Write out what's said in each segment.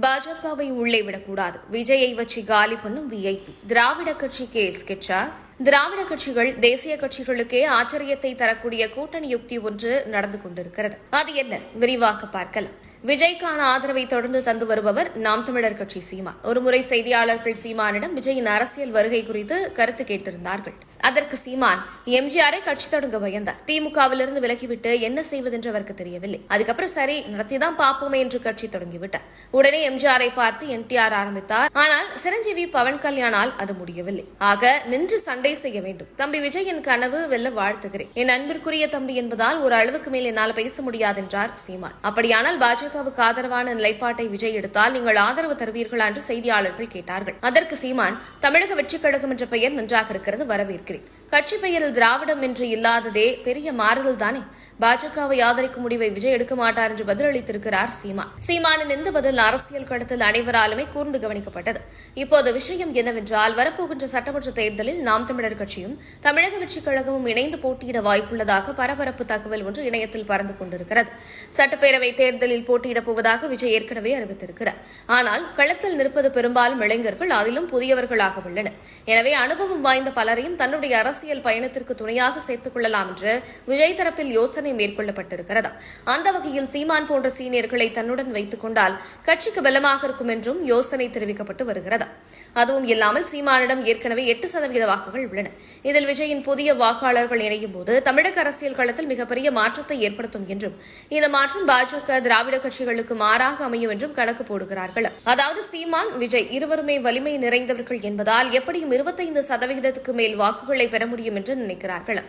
பாஜகவை உள்ளே விடக்கூடாது. விஜயை வச்சு காலி பண்ணும் விஐபி திராவிட கட்சிக்கே ஸ்கெட்சா திராவிட கட்சிகள் தேசிய கட்சிகளுக்கே ஆச்சரியத்தை தரக்கூடிய கூட்டணி யுக்தி ஒன்று நடந்து கொண்டிருக்கிறது. அது என்ன? விரிவாக பார்க்கலாம். விஜய்க்கான ஆதரவை தொடர்ந்து தந்து வருபவர் நாம் தமிழர் கட்சி சீமான். ஒருமுறை செய்தியாளர்கள் சீமானிடம் விஜயின் அரசியல் வருகை குறித்து கருத்து கேட்டிருந்தார்கள். அதற்கு சீமான் எம்ஜிஆரை கட்சி தொடங்க பயந்தார். திமுகவிலிருந்து விலகிவிட்டு என்ன செய்வதென்று அவருக்கு தெரியவில்லை. அதுக்கப்புறம் சரி நடத்திதான் பார்ப்போமே என்று கட்சி தொடங்கிவிட்டார். உடனே எம்ஜிஆரை பார்த்து என்டிஆர் ஆரம்பித்தார். ஆனால் சிரஞ்சீவி பவன் கல்யாணால் அது முடியவில்லை. ஆக நின்று சண்டை செய்ய வேண்டும். தம்பி விஜயின் கனவு வெல்ல வாழ்த்துகிறேன். என் அன்பிற்குரிய தம்பி என்பதால் ஒரு அளவுக்கு மேல் என்னால் பேச முடியாது என்றார் சீமான். அப்படியானால் பாஜக பாஜகவுக்கு ஆதரவான நிலைப்பாட்டை விஜய் எடுத்தால் நீங்கள் ஆதரவு தருவீர்களா என்று செய்தியாளர்கள் கேட்டார்கள். அதற்கு சீமான் தமிழக வெற்றிக் கழகம் என்ற பெயர் நன்றாக இருக்கிறது வரவேற்கிறேன். கட்சி பெயரில் திராவிடம் என்று இல்லாததே பெரிய மாறுதல் தானே பாஜகவை ஆதரிக்கும் முடிவை விஜய் எடுக்க மாட்டார் என்று பதிலளித்திருக்கிறார் சீமான் சீமானின் இந்த பதில் அரசியல் கடத்தல் அனைவராலுமே கூர்ந்து கவனிக்கப்பட்டது. இப்போது விஷயம் என்னவென்றால் வரப்போகின்ற சட்டமன்ற தேர்தலில் நாம் தமிழர் கட்சியும் தமிழக வெற்றிக் கழகமும் இணைந்து போட்டியிட வாய்ப்புள்ளதாக பரபரப்பு தகவல் ஒன்று இணையத்தில் பறந்து கொண்டிருக்கிறது. சட்டப்பேரவை தேர்தலில் போட்டியிடப் போவதாக விஜய் ஏற்கனவே அறிவித்திருக்கிறார். ஆனால் களத்தில் நிற்பது பெரும்பாலும் இளைஞர்கள் அதிலும் புதியவர்களாக உள்ளனர். எனவே அனுபவம் வாய்ந்த பலரையும் தன்னுடைய அரசியல் பயணத்திற்கு துணையாக சேர்த்துக் கொள்ளலாம் என்று விஜய் தரப்பில் யோசனை சோதனை மேற்கொள்ளப்பட்டிருக்கிறது? அந்த வகையில் சீமான் போன்ற சீனியர்களை தன்னுடன் வைத்துக் கொண்டால் கட்சிக்கு பலமாக இருக்கும் என்றும் யோசனை தெரிவிக்கப்பட்டு வருகிறது? அதுவும் இல்லாமல் சீமானிடம் ஏற்கனவே எட்டு சதவீத வாக்குகள் உள்ளன. இதில் விஜயின் புதிய வாக்காளர்கள் இணையும் போது தமிழக அரசியல் களத்தில் மிகப்பெரிய மாற்றத்தை ஏற்படுத்தும் என்றும் இந்த மாற்றம் பாஜக திராவிட கட்சிகளுக்கு மாறாக அமையும் என்றும் கணக்கு போடுகிறார்கள். அதாவது சீமான் விஜய் இருவருமே வலிமை நிறைந்தவர்கள் என்பதால் எப்படியும் இருபத்தைந்து சதவீதத்துக்கு மேல் வாக்குகளை பெற முடியும் என்று நினைக்கிறார்கள்.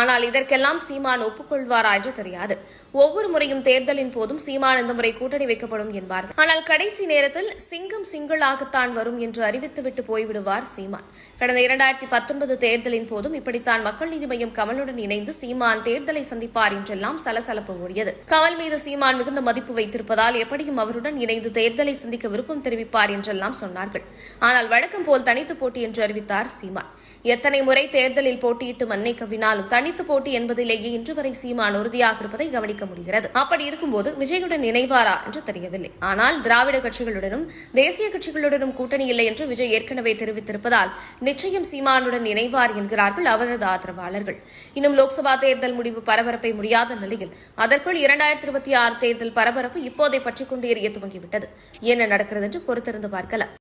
ஆனால் இதற்கெல்லாம் சீமான் ஒப்புக்கொள்வார் ஆராய்ச்சி தெரியாது. ஒவ்வொரு முறையும் தேர்தலின் போதும் சீமான் இந்த முறை கூட்டணி வைக்கப்படும் என்பார்கள். ஆனால் கடைசி நேரத்தில் சிங்கம் சிங்களாகத்தான் வரும் என்று அறிவித்துவிட்டு போய்விடுவார் சீமான். கடந்த இரண்டாயிரத்தி பத்தொன்பது தேர்தலின் போதும் இப்படித்தான் மக்கள் நீதி மையம் கமலுடன் இணைந்து சீமான் தேர்தலை சந்திப்பார் என்றெல்லாம் சலசலப்பு ஓடியது கமல் மீது சீமான் மிகுந்த மதிப்பு வைத்திருப்பதால் எப்படியும் அவருடன் இணைந்து தேர்தலை சந்திக்க விருப்பம் தெரிவிப்பார் என்றெல்லாம் சொன்னார்கள். ஆனால் வழக்கம் போல் தனித்து போட்டி என்று அறிவித்தார் சீமான். எத்தனை முறை தேர்தலில் போட்டியிட்டு மண்ணை கவினாலும் தனித்து போட்டி என்பதிலேயே இன்று வரை சீமான் உறுதியாக இருப்பதை கவனிக்க முடிகிறது. அப்படி இருக்கும்போது விஜயுடன் இணைவாரா என்று தெரியவில்லை. ஆனால் திராவிட கட்சிகளுடனும் தேசிய கட்சிகளுடனும் கூட்டணி இல்லை என்று விஜய் ஏற்கனவே தெரிவித்திருப்பதால் நிச்சயம் சீமானுடன் இணைவார் என்கிறார்கள் அவரது ஆதரவாளர்கள். இன்னும் லோக்சபா தேர்தல் முடிவு பரபரப்பை முடியாத நிலையில் அதற்குள் இரண்டாயிரத்தி இருபத்தி ஆறு தேர்தல் பரபரப்பு இப்போதை பற்றிக் கொண்டு எரிய துவங்கிவிட்டது. என்ன நடக்கிறது என்று பொறுத்திருந்து பார்க்கலாம்.